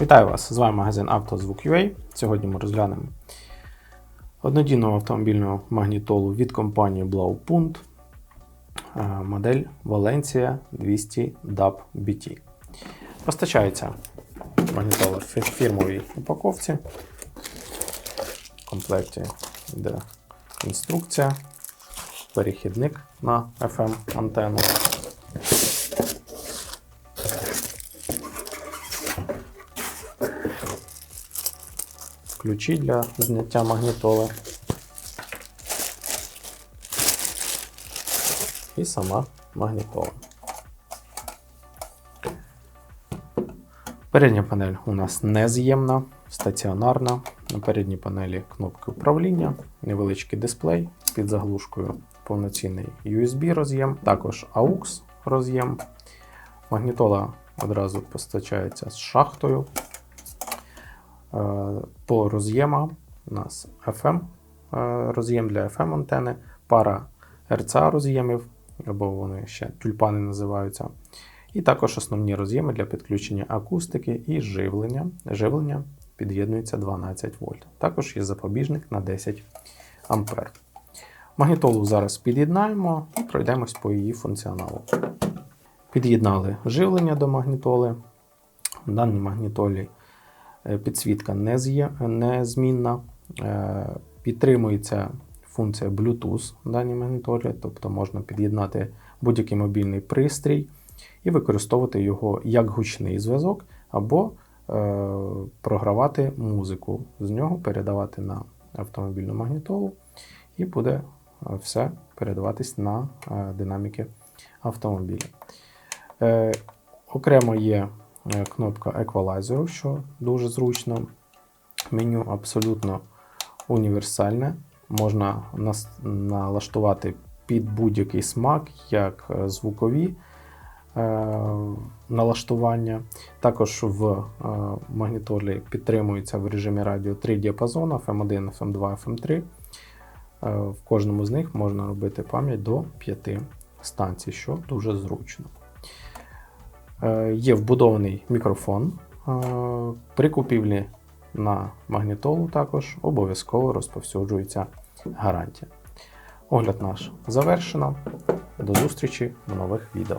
Вітаю вас! З вами магазин «Автозвук.UA». Сьогодні ми розглянемо однодійну автомобільну магнітолу від компанії Blaupunkt, е, модель Valencia 200 DAB BT. Постачається магнітола в фірмовій упаковці. В комплекті йде інструкція, перехідник на FM ключі для зняття магнітоли. І сама магнітола. Передня панель у нас нез'ємна, стаціонарна. На передній панелі кнопки управління, невеличкий дисплей під заглушкою, повноцінний USB роз'єм, також AUX роз'єм. Магнітола одразу постачається з шахтою. Е, По роз'ємам у нас FM е, роз'єм для FM антени, пара RCA роз'ємів, або вони ще тюльпани називаються. І також основні роз'єми для підключення акустики і живлення. Живлення під'єднується 12 вольт. Також є запобіжник на 10 ампер. Магнітолу зараз під'єднаємо і пройдемось по її функціоналу. Під'єднали живлення до магнітоли. В даній магнітолі підсвітка не з'є- незмінна. Е, Підтримується функція Bluetooth в даній магнітолі, тобто можна під'єднати будь-який мобільний пристрій і використовувати його як гучний зв'язок, або е, програвати музику з нього, передавати на автомобільну магнітолу, і буде е, все передаватись на е, динаміки автомобіля. Е, Окремо є е, кнопка еквалайзеру, що дуже зручно. Меню абсолютно універсальне. Можна налаштувати під будь-який смак, як е, звукові е, налаштування. Також в е, магнітолі підтримується в режимі радіо три діапазони FM1, FM2, FM3. Е, В кожному з них можна робити пам'ять до 5 станцій, що дуже зручно. Е, Є вбудований мікрофон. Е, При купівлі на магнітолу також обов'язково розповсюджується гарантія. Огляд наш завершено. До зустрічі в нових відео.